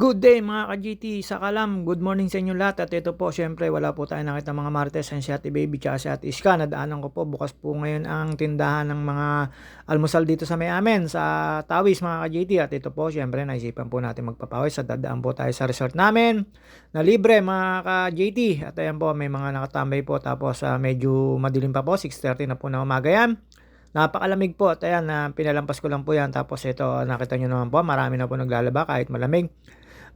Good day mga ka-GT, sa kalam, good morning sa inyo lahat. At ito po syempre wala po tayo nakita mga Martes. And si Ate Baby tsaka si Ate Iska. Nadaanan ko po bukas po ngayon ang tindahan ng mga almusal dito sa may amin sa Tawis mga ka-GT at ito po syempre naisipan po natin magpapawis at dadaan po tayo sa resort namin na libre mga ka-GT at ayan po may mga nakatambay po. Tapos ah, medyo madilim pa po 6.30 na po na umaga yan. Napakalamig po. At ayan na pinalampas ko lang po yan. Tapos ito nakita nyo naman po marami na po naglalaba kahit malamig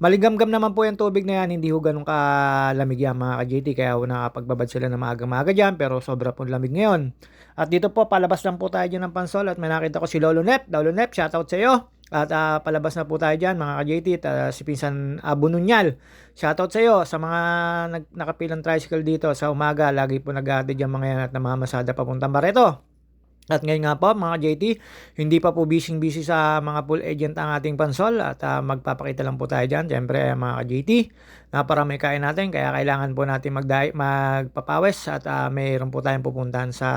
Maligamgam naman po yung tubig na yan, hindi ho ganun kalamig yan mga ka-JT, kaya nakapagbabad sila na maaga-maaga dyan, pero sobra po lamig ngayon. At dito po, palabas lang po tayo dyan ng pansol at may nakita ko si Lolo Nep. Lolo Nep, shoutout sa iyo. At ah, palabas na po tayo dyan mga ka-JT at ah, si Pinsan Abununyal. Shoutout sa iyo sa mga nag nakapilang tricycle dito sa umaga. Lagi po nag-aatid yung mga yan at namamasada papuntang Barreto. At ngayon nga po mga JT, hindi pa po busy-busy sa mga full agent ang ating pansol at ah, magpapakita lang po tayo dyan. Siyempre mga JT, naparami kain natin kaya kailangan po natin magda- magpapawis at ah, mayroon po tayong pupuntahan sa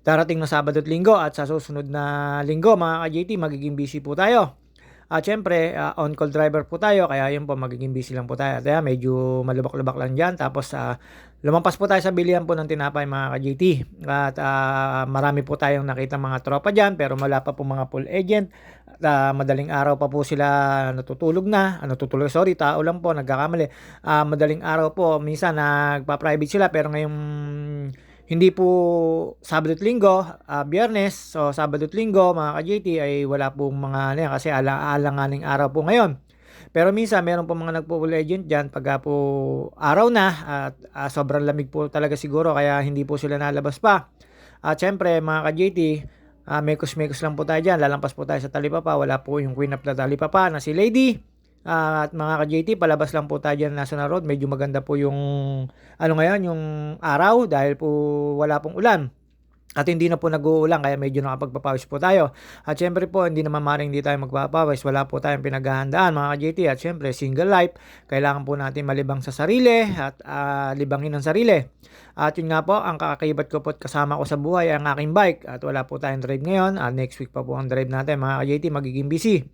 darating na Sabado at Linggo at sa susunod na Linggo mga ka-JT magiging busy po tayo. At syempre, ah, on-call driver po tayo, kaya yun po, magiging busy lang po tayo. Kaya medyo malubak-lubak lang dyan. Tapos, ah, lumampas po tayo sa bilihan po ng tinapay mga ka-GT. At ah, marami po tayong nakita mga tropa dyan, pero wala pa po mga full agent. At, ah, madaling araw pa po sila natutulog na. Ah, natutulog, sorry, tao lang po, nagkakamali. Ah, madaling araw po, minsan nagpa-private sila, pero ngayong hindi po Sabado at Linggo, ah, Biyernes, so Sabado at Linggo mga ka-JT ay wala pong mga ano yan, kasi ala alanganing araw po ngayon. Pero minsan meron po mga nagpo-full agent dyan pagka po araw na at ah, sobrang lamig po talaga siguro kaya hindi po sila nalabas pa. At syempre mga ka-JT, ah, mekos-mekos lang po tayo dyan. Lalampas po tayo sa talipapa. Wala po yung queen of the talipapa na si Lady. Ah, at mga ka-JT, palabas lang po tayo na National Road. Medyo maganda po yung ano ngayon, yung araw dahil po wala pong ulan. At hindi na po nag-uulan kaya medyo nakapagpapawis po tayo. At syempre po, hindi naman maring hindi tayo magpapawis. Wala po tayong pinaghahandaan mga ka-JT. At syempre, single life. Kailangan po natin malibang sa sarili at ah, libangin ang sarili. At yun nga po, ang kakakibat ko po at kasama ko sa buhay ay ang aking bike. At wala po tayong drive ngayon. At next week pa po ang drive natin mga ka-JT. Magiging busy.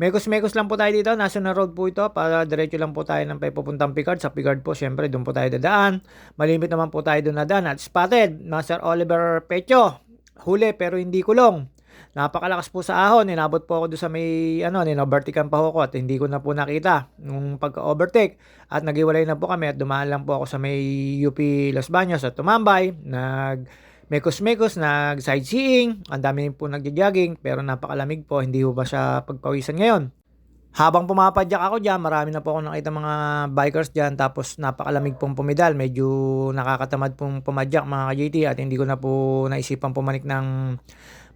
Mekos-mekos lang po tayo dito. National Road po ito. Para diretso lang po tayo ng papupuntang Picard. Sa Picard po, syempre, doon po tayo dadaan. Malimit naman po tayo doon nadaan. At spotted, Master Oliver Pecho. Huli pero hindi kulong. Napakalakas po sa ahon. Inabot po ako doon sa may, ano, ninovertikan pa ako at hindi ko na po nakita nung pagka-overtake. At nagiwalay na po kami at dumaan lang po ako sa may UP Los Baños at tumambay. Nag mekos-mekos, nag sightseeing, ang dami po nagja-jogging, pero napakalamig po, hindi po ba siya pagpawisan ngayon. Habang pumapadyak ako dyan, marami na po ako nakita mga bikers dyan, tapos napakalamig pong pumidal, medyo nakakatamad pong pumadyak mga ka-JT at hindi ko na po naisipan pumanik ng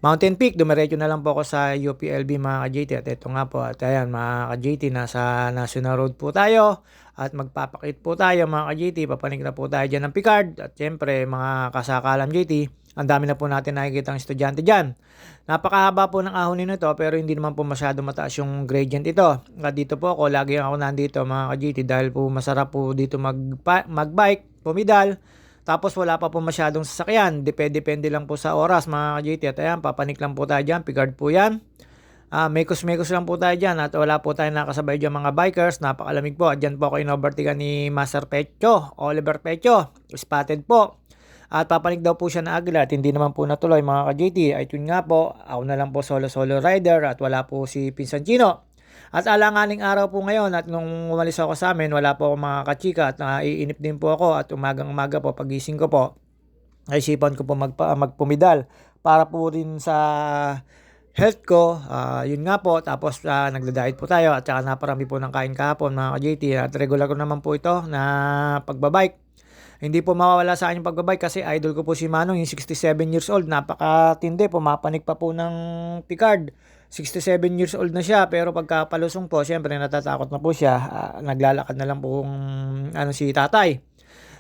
Mountain Peak, dumiretso na lang po ako sa UPLB mga ka-JT at ito nga po at ayan mga ka-JT nasa National Road po tayo at magpapakit po tayo mga ka-JT, papanik na po tayo dyan ng Picard at syempre mga kasakalam JT, ang dami na po natin nakikita ang estudyante dyan. Napakahaba po ng ahonin nito pero hindi naman po masyado mataas yung gradient ito. At dito po ako, lagi ako nandito mga ka-JT dahil po masarap po dito mag magbike, pumidal. Tapos wala pa po masyadong sasakyan. Depende-depende lang po sa oras mga ka-JT. At ayan, papanik lang po tayo dyan. Picard po yan. Ah, mekos-mekos lang po tayo dyan at wala po tayong nakasabay dyan mga bikers. Napakalamig po. At dyan po ako inovertigan ni Master Pecho, Oliver Pecho. Spotted po. At papanik daw po siya na at hindi naman po natuloy mga ka-JT. Ay yun nga po, ako na lang po solo-solo rider at wala po si Pinsan Chino. At alanganing araw po ngayon at nung umalis ako sa amin, wala po akong mga kachika at naiinip din po ako at umagang umaga po pagising ko po, naisipan ko po magpa, magpumidal para po rin sa health ko, ah, yun nga po, tapos uh, nagda-diet po tayo at saka naparami po ng kain kahapon mga ka-JT at regular ko naman po ito na pagbabike. Hindi po mawawala sa akin yung pagbabike kasi idol ko po si Manong, yung 67 years old, napakatindi, pumapanik pa po ng Picard. 67 years old na siya pero pagka palusong po, syempre natatakot na po siya. Ah, naglalakad na lang po kung ano si tatay.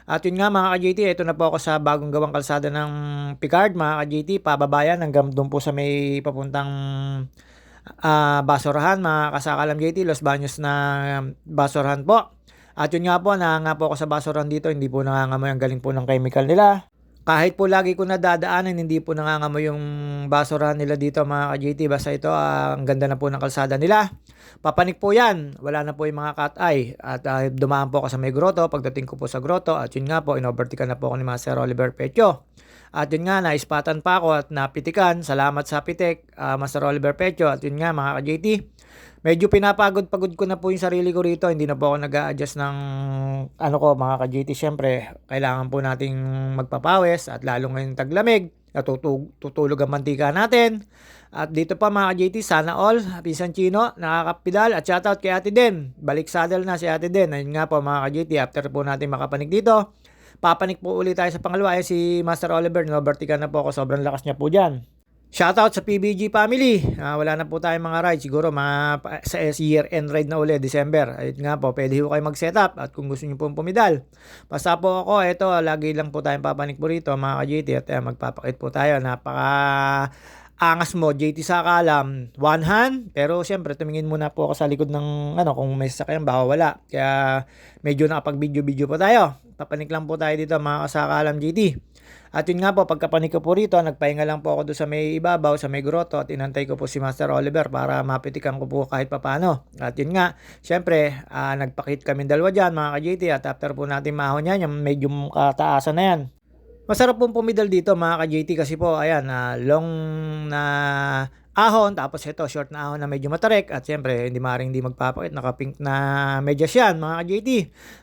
At yun nga mga ka-JT, ito na po ako sa bagong gawang kalsada ng Picard mga ka-JT, pababayan hanggang doon po sa may papuntang ah, Basurahan, mga kasakalam JT, Los Baños na Basurahan po. At yun nga po, nanganga po ako sa Basurahan dito, hindi po nangangamoy ang galing po ng chemical nila. Kahit po lagi ko nadadaanan, hindi po nangangamoy yung basurahan nila dito mga ka-JT. Basta ito, ah, ang ganda na po ng kalsada nila. Papanik po yan. Wala na po yung mga cat eye. At ah, dumaan po ako sa may grotto. Pagdating ko po sa grotto, at yun nga po, inovertikan na po ako ni Master Oliver Pecho. At yun nga, naispatan pa ako at napitikan. Salamat sa pitik, ah, Master Oliver Pecho. At yun nga, mga ka-JT, medyo pinapagod-pagod ko na po yung sarili ko rito. Hindi na po ako nag adjust ng ano ko, mga ka-JT. Siyempre, kailangan po nating magpapawis at lalo ngayong taglamig. Natutug, tutulog ang mantika natin. At dito pa mga ka-JT, sana all, Pisan Chino, nakakapidal at shoutout kay Ate Den. Balik saddle na si Ate Den. Ayun nga po mga ka-JT, after po natin makapanig dito, papanik po ulit tayo sa pangalawa. Ay si Master Oliver, no, vertical na po ako. Sobrang lakas niya po dyan. Shoutout sa PBG family. Ah, wala na po tayong mga ride. Siguro mga sa year end ride na uli, December. Ayun nga po, pwede po kayo mag-setup at kung gusto niyo po pumidal. Basta po ako, ito, lagi lang po tayong papanik po rito, mga ka-JT. At eh, magpapakit po tayo. Napaka angas mo, JT sa kalam, one hand. Pero siyempre, tumingin muna po ako sa likod ng, ano, kung may sasakyan, baka wala. Kaya medyo nakapag-video-video po tayo. Papanik lang po tayo dito, mga kasakalam JT. At yun nga po, pagkapanik ko po rito, nagpahinga lang po ako doon sa may ibabaw, sa may grotto, at inantay ko po si Master Oliver para mapitikan ko po kahit papano. At yun nga, syempre, ah, nagpakit kami dalawa dyan, mga ka-JT, at after po natin mahon yan, yung medyo kataasan na yan. Masarap pong pumidal dito mga ka-JT kasi po ayan na long na ahon tapos ito short na ahon na medyo matarik at siyempre hindi maring hindi magpapakit naka-pink na medyas yan mga ka-JT.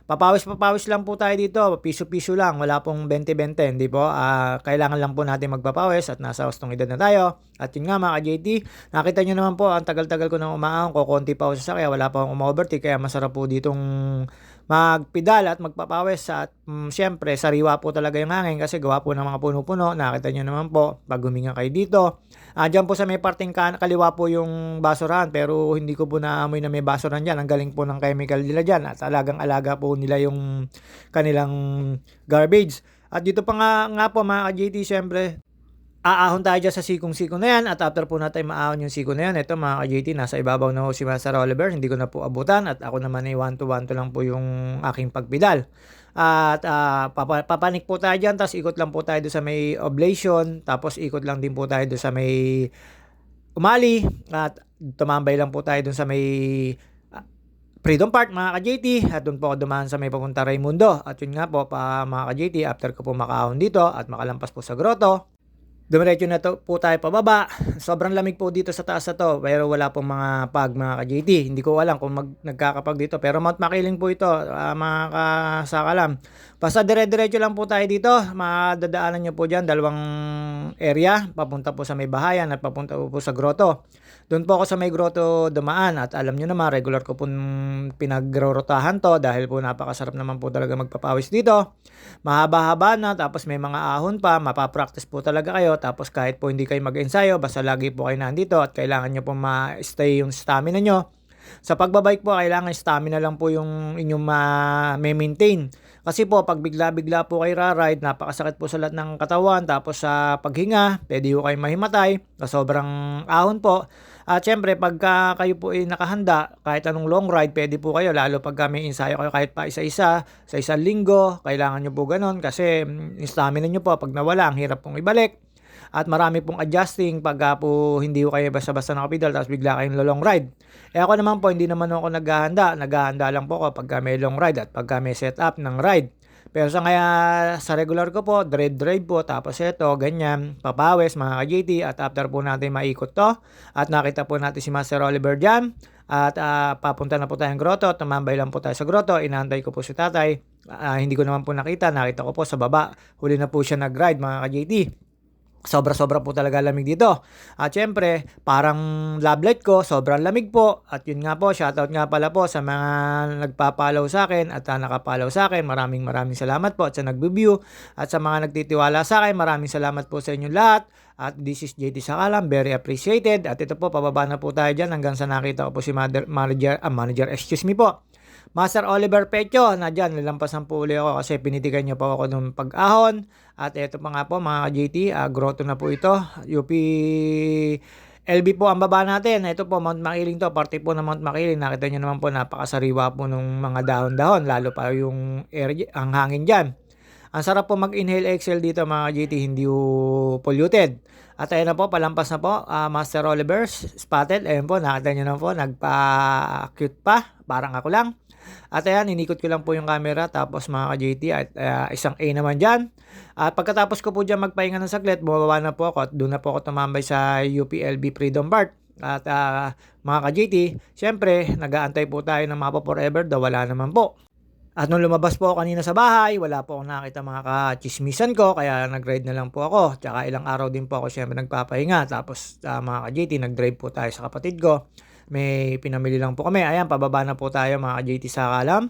Papawis papawis lang po tayo dito, piso-piso lang, wala pong 20-20, hindi po. Ah, kailangan lang po natin magpapawis at nasa hustong edad na tayo. At yun nga mga ka-JT, nakita nyo naman po ang tagal-tagal ko nang umaahon ko, konti pa ako sa kaya wala pa akong uma-overtake kaya masarap po ditong magpidal at magpapawis at mm, syempre sariwa po talaga yung hangin kasi gawa po ng mga puno-puno. Nakita nyo naman po pag huminga kayo dito. Ah, dyan po sa may parting kan kaliwa po yung basurahan pero hindi ko po naamoy na may basurahan dyan. Ang galing po ng chemical nila dyan at alagang alaga po nila yung kanilang garbage. At dito pa nga, nga po mga ka-JT syempre aahon tayo dyan sa sikong-siko na yan at after po natin maahon yung siko na yan, ito mga ka-JT, nasa ibabaw na ho si Master Oliver, hindi ko na po abutan at ako naman ay 1 to 1 to lang po yung aking pagpidal. At papa- papanik po tayo dyan, tapos ikot lang po tayo doon sa may oblation, tapos ikot lang din po tayo doon sa may umali at tumambay lang po tayo doon sa may ah, Freedom Park mga ka-JT at doon po ako dumaan sa may papunta Raimundo at yun nga po pa mga ka-JT after ko po makaahon dito at makalampas po sa grotto Dumiretso na to po tayo pababa. Sobrang lamig po dito sa taas na to pero wala pong mga pag mga ka-JT. Hindi ko alam kung mag, nagkakapag dito pero Mount Makiling po ito uh, mga kasakalam. Basta dire-diretso lang po tayo dito. Madadaanan nyo po dyan dalawang area. Papunta po sa may bahayan at papunta po, po sa grotto. Doon po ako sa may grotto dumaan at alam nyo naman regular ko pong pinagrorotahan to dahil po napakasarap naman po talaga magpapawis dito. Mahaba-haba na tapos may mga ahon pa, mapapractice po talaga kayo tapos kahit po hindi kayo mag-ensayo basta lagi po kayo nandito at kailangan nyo po ma-stay yung stamina nyo. Sa pagbabike po, kailangan stamina lang po yung inyong ma-maintain. Kasi po, pag bigla-bigla po kayo ra-ride, napakasakit po sa lahat ng katawan. Tapos sa paghinga, pwede po kayo mahimatay. Sa sobrang ahon po. At syempre, pagka kayo po ay nakahanda, kahit anong long ride, pwede po kayo. Lalo pag may ensayo kayo kahit pa isa-isa, sa isang linggo, kailangan nyo po ganun. Kasi mm, stamina nyo po, pag nawala, ang hirap pong ibalik. At marami pong adjusting pag po hindi ko kayo basta-basta nakapidal tapos bigla kayong long ride. Eh ako naman po, hindi naman ako naghahanda. Naghahanda lang po ako pagka may long ride at pagka may setup ng ride. Pero sa kaya sa regular ko po, dread drive po, tapos ito, ganyan, papawis mga ka-JT at after po natin maikot to at nakita po natin si Master Oliver dyan at uh, papunta na po tayong grotto, tumambay lang po tayo sa grotto, inaantay ko po si tatay, uh, hindi ko naman po nakita, nakita ko po sa baba, huli na po siya nag-ride mga ka-JT. Sobra-sobra po talaga lamig dito. At syempre, parang love ko, sobrang lamig po. At yun nga po, shoutout nga pala po sa mga nagpapalaw sa akin at uh, nakapalaw sa akin. Maraming maraming salamat po at sa nag-view at sa mga nagtitiwala sa akin. Maraming salamat po sa inyo lahat. At this is JT Sakalam, very appreciated. At ito po, pababa na po tayo dyan hanggang sa nakita ko po si mother, manager, ah, manager, excuse me po. Master Oliver Pecho, na dyan, nilampasan po uli ako kasi pinitigan niyo po ako nung pag-ahon. At ito pa nga po mga JT, uh, ah, grotto na po ito. UP LB po ang baba natin. Ito po, Mount Makiling to. Parte po ng Mount Makiling. Nakita nyo naman po, napakasariwa po ng mga dahon-dahon. Lalo pa yung air, ang hangin dyan. Ang sarap po mag-inhale exhale dito mga ka-JT, hindi po polluted. At ayun na po, palampas na po, ah, Master Oliver, spotted. Ayun po, nakita nyo na po, nagpa-cute pa, parang ako lang. At ayan, inikot ko lang po yung camera tapos mga ka-JT at ah, isang A naman dyan. At pagkatapos ko po dyan magpahinga ng saglit, bumaba na po ako at doon na po ako tumambay sa UPLB Freedom Park. At ah, mga ka-JT, syempre, nag-aantay po tayo ng Mapa Forever, daw wala naman po. At nung lumabas po ako kanina sa bahay, wala po akong nakita mga kachismisan ko, kaya nag-ride na lang po ako. Tsaka ilang araw din po ako syempre nagpapahinga. Tapos ah, mga ka-JT, nag-drive po tayo sa kapatid ko. May pinamili lang po kami. Ayan, pababa na po tayo mga ka-JT sa Kalam.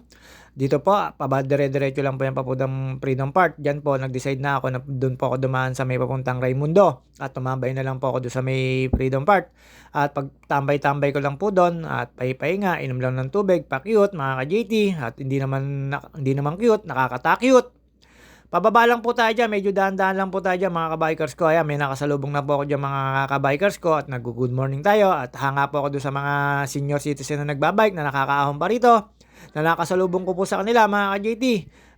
Dito po, pababa dire-diretso lang po yung papuntang Freedom Park. Diyan po, nag-decide na ako na doon po ako dumaan sa may papuntang Raimundo. At tumambay na lang po ako doon sa may Freedom Park. At pag tambay-tambay ko lang po doon at pahipahinga, inom lang ng tubig, pa-cute mga ka-JT. At hindi naman, na- hindi naman cute, nakakata-cute. Pababa lang po tayo dyan, medyo dahan-dahan lang po tayo dyan mga kabikers ko. Ayan, may nakasalubong na po ako dyan mga kabikers ko at nag-good morning tayo. At hanga po ako doon sa mga senior citizen na nagbabike na nakakaahon pa rito. Na nakasalubong ko po sa kanila mga ka-JT.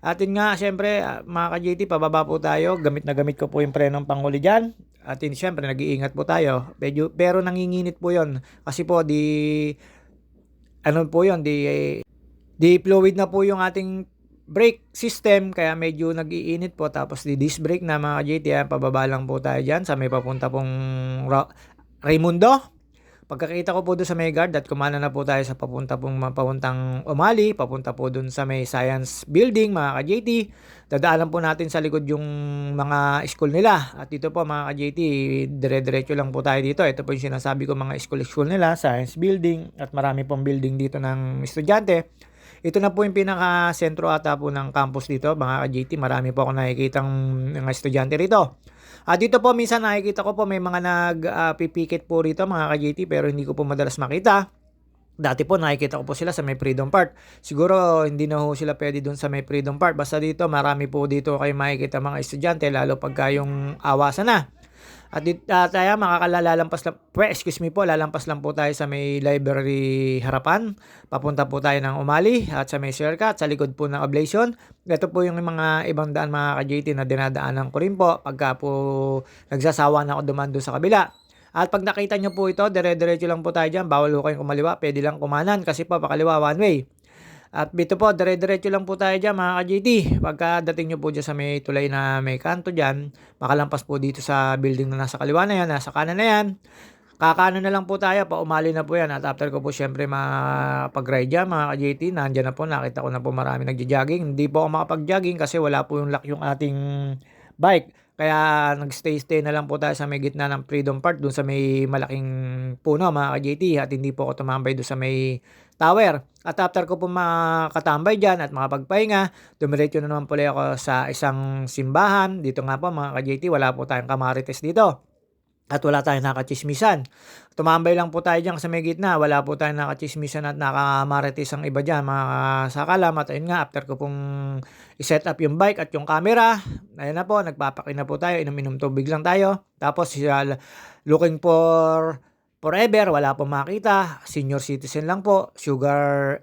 At yun nga, syempre, mga ka-JT, pababa po tayo. Gamit na gamit ko po yung prenong panghuli dyan. At yun, syempre, nag-iingat po tayo. Medyo, pero nanginginit po yon Kasi po, di... Ano po yon di... Di fluid na po yung ating brake system kaya medyo nag-iinit po. Tapos di disc brake na mga JT ayan, pababa lang po tayo dyan sa may papunta pong Ra- Raimundo. Pagkakita ko po doon sa may guard at kumana na po tayo sa papunta pong papuntang Umali papunta po doon sa may science building mga ka-JT dadaanan po natin sa likod yung mga school nila. At dito po mga ka-JT dire-diretso lang po tayo dito. Ito po yung sinasabi ko mga school-school nila science building at marami pong building dito ng estudyante ito na po yung pinaka-sentro ata po ng campus dito, mga ka-JT. Marami po ako nakikitang mga estudyante rito. Ah, dito po minsan nakikita ko po may mga nag-pipikit po rito mga ka-JT pero hindi ko po madalas makita. Dati po nakikita ko po sila sa may Freedom Park. Siguro hindi na ho sila pwede doon sa may Freedom Park. Basta dito marami po dito kayo makikita mga estudyante lalo pagka yung awasan na. At dit, uh, tayo makakalalampas lang, excuse me po, lalampas lang po tayo sa may library harapan. Papunta po tayo ng Umali at sa may shortcut, sa likod po ng Ablation. Ito po yung mga ibang daan mga ka-JT na dinadaanan ko rin po pagka po nagsasawa na ako duman doon sa kabila. At pag nakita nyo po ito, dire-diretso lang po tayo dyan. Bawal po kayong kumaliwa, pwede lang kumanan kasi po pakaliwa one way. At dito po, dire-diretso lang po tayo dyan mga ka-JT. Pagka dating nyo po dyan sa may tulay na may kanto dyan, makalampas po dito sa building na nasa kaliwa na yan, nasa kanan na yan. Kakano na lang po tayo, paumali na po yan. At after ko po syempre makapag-ride dyan mga ka-JT, nandyan na po, nakita ko na po marami nagja-jogging. Hindi po ako makapag-jogging kasi wala po yung lock yung ating bike. Kaya nagstay-stay na lang po tayo sa may gitna ng Freedom Park, dun sa may malaking puno mga ka-JT. At hindi po ako tumambay dun sa may tower. At after ko po makatambay dyan at makapagpahinga, dumiretso na naman pala ako sa isang simbahan. Dito nga po mga ka-JT, wala po tayong kamarites dito. At wala tayong nakachismisan. Tumambay lang po tayo dyan sa may gitna. Wala po tayong nakachismisan at nakamarites ang iba dyan mga sakalam. At ayun nga, after ko pong iset up yung bike at yung camera, ayun na po, nagpapakin na po tayo. Inom-inom tubig lang tayo. Tapos uh, looking for forever, wala pong makita. Senior citizen lang po. Sugar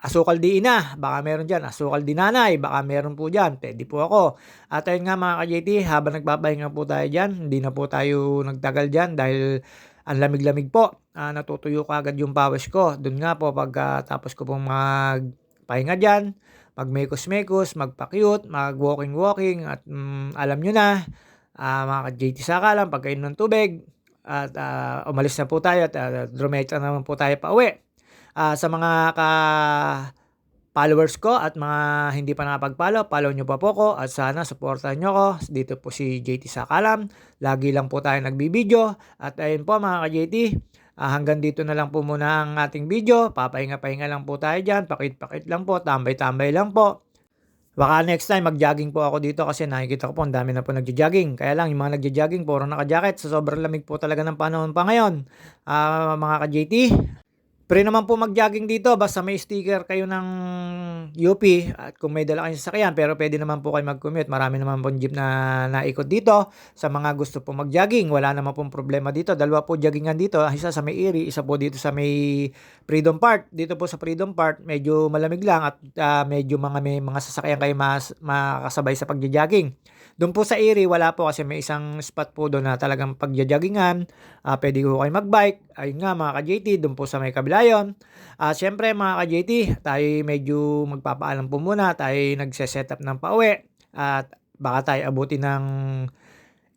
asukal di ina, baka meron dyan. Asukal di nanay, baka meron po dyan. Pwede po ako. At ayun nga mga ka-JT, habang nagpapahinga po tayo dyan, hindi na po tayo nagtagal dyan dahil ang lamig-lamig po. Uh, natutuyo ka agad yung pawis ko. Doon nga po, pagkatapos ko pong magpahinga dyan, mag-mekos-mekos, magpa-cute, mag-walking-walking, at mm, alam nyo na, uh, mga ka-JT saka lang, pagkain ng tubig, at uh, umalis na po tayo at uh, drumetsa naman po tayo pa uwi uh, sa mga ka followers ko at mga hindi pa nakapag-follow, follow nyo pa po ko at sana supportan nyo ko. Dito po si JT Sakalam. Lagi lang po tayo nagbibideo. At ayun po mga ka-JT, uh, hanggang dito na lang po muna ang ating video. Papahinga-pahinga lang po tayo dyan. Pakit-pakit lang po. Tambay-tambay lang po. Baka next time mag-jogging po ako dito kasi nakikita ko po ang dami na po nagja-jogging. Kaya lang yung mga nagja-jogging puro naka-jacket. Sa sobrang lamig po talaga ng panahon pa ngayon. Uh, mga ka-JT, Free naman po mag-jogging dito basta may sticker kayo ng UP at kung may dala kayong sasakyan pero pwede naman po kayo mag-commute. Marami naman pong jeep na naikot dito sa mga gusto po mag-jogging. Wala naman pong problema dito. Dalawa po joggingan dito. Isa sa may Erie, isa po dito sa may Freedom Park. Dito po sa Freedom Park, medyo malamig lang at ah, medyo mga may mga sasakyan kayo mas, makakasabay sa pagja-jogging. Doon po sa Erie, wala po kasi may isang spot po doon na talagang pagja-joggingan. Ah, pwede ko kayo mag-bike. Ayun nga mga ka-JT, doon po sa may kabila yun. Ah, syempre mga ka-JT, tayo medyo magpapaalam po muna. Tayo nagse-set ng pauwi. At baka tayo abutin ng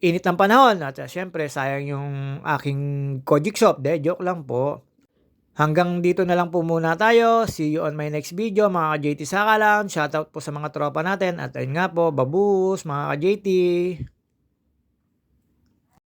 init ng panahon. At ah, syempre, sayang yung aking Kojic shop. De, joke lang po. Hanggang dito na lang po muna tayo. See you on my next video mga ka-JT Sakalam. Shoutout po sa mga tropa natin. At ayun nga po, babus mga ka-JT.